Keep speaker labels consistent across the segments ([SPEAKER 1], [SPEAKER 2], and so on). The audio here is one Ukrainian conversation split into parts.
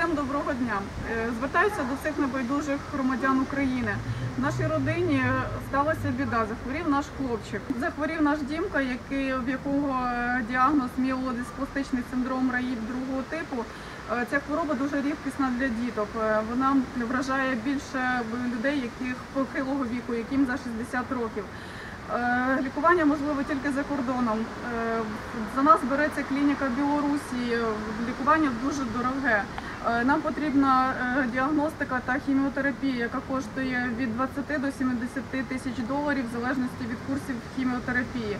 [SPEAKER 1] Всім доброго дня. Е, Звертаюся до всіх небайдужих громадян України. В нашій родині сталася біда. Захворів наш хлопчик. Захворів наш дімка, який в якого е, діагноз міолодиспластичний синдром РАІД другого типу. Е, Ця хвороба дуже рідкісна для діток. Е, Вона вражає більше людей, яких похилого віку, яким за 60 років. Е, Лікування можливо тільки за кордоном. Е, За нас береться клініка Білорусі. Лікування дуже дороге. Е, Нам потрібна е, діагностика та хіміотерапія, яка коштує від 20 до 70 тисяч доларів в залежності від курсів хіміотерапії.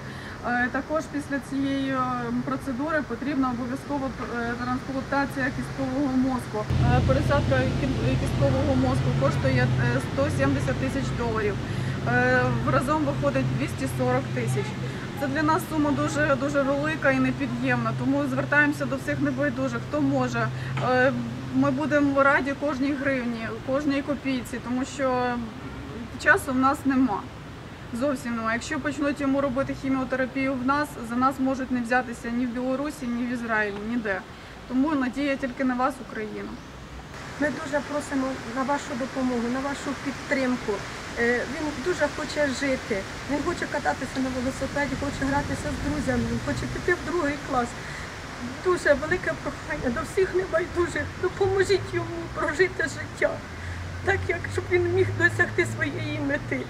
[SPEAKER 1] Е, Також після цієї процедури потрібна обов'язково трансплантація кісткового мозку. Пересадка кісткового мозку коштує е, 170 тисяч доларів. Разом виходить 240 тисяч. Це для нас сума дуже дуже велика і непід'ємна. Тому звертаємося до всіх небайдужих, хто може. Ми будемо раді кожній гривні, кожній копійці, тому що часу в нас нема. Зовсім немає. Якщо почнуть йому робити хіміотерапію в нас, за нас можуть не взятися ні в Білорусі, ні в Ізраїлі, ніде. Тому надія тільки на вас, Україна.
[SPEAKER 2] Ми дуже просимо на вашу допомогу, на вашу підтримку. Е, Він дуже хоче жити. Він хоче кататися на велосипеді, хоче гратися з друзями, хоче піти в другий клас. Дуже велике прохання до всіх небайдужих. Допоможіть йому прожити життя, так як щоб він міг досягти своєї мети.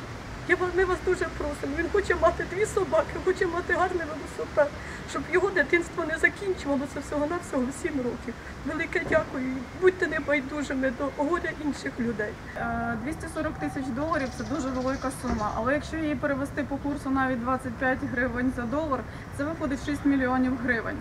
[SPEAKER 2] Я ми вас дуже просимо. Він хоче мати дві собаки, хоче мати гарний велосипед, щоб його дитинство не закінчувалося всього-навсього 7 років. Велике дякую. Будьте небайдужими до горя інших людей.
[SPEAKER 1] Е, 240 тисяч доларів це дуже велика сума. Але якщо її перевести по курсу навіть 25 гривень за долар, це виходить 6 мільйонів гривень.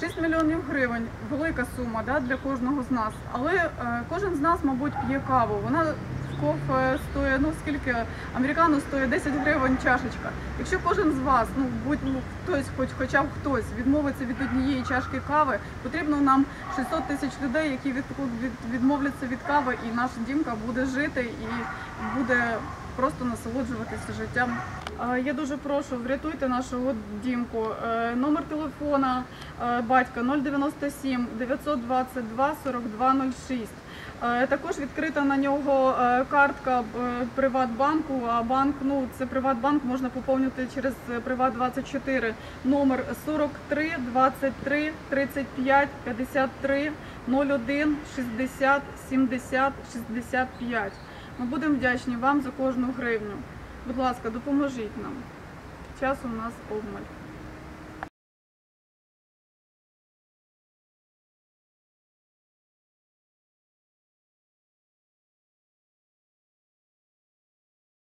[SPEAKER 1] 6 мільйонів гривень велика сума да, для кожного з нас. Але е, кожен з нас, мабуть, п'є каву. Вона в кофе стоїть, ну скільки американо стоїть 10 гривень чашечка. Якщо кожен з вас, ну будь ну, хтось, хоч хоча б хтось відмовиться від однієї чашки кави, потрібно нам 600 тисяч людей, які від, від, відмовляться від кави, і наш дімка буде жити і буде просто насолоджуватися життям. Я дуже прошу, врятуйте нашого дімку. Е, Номер телефона е, батька 097 922 4206. Е, Також відкрита на нього е, картка Приватбанку. А банк, ну це Приватбанк можна поповнити через е, Приват 24 номер 43 23 35 53 01 60 70 65. Ми будемо вдячні вам за кожну гривню. Будь ласка, допоможіть нам. Час у нас обмаль.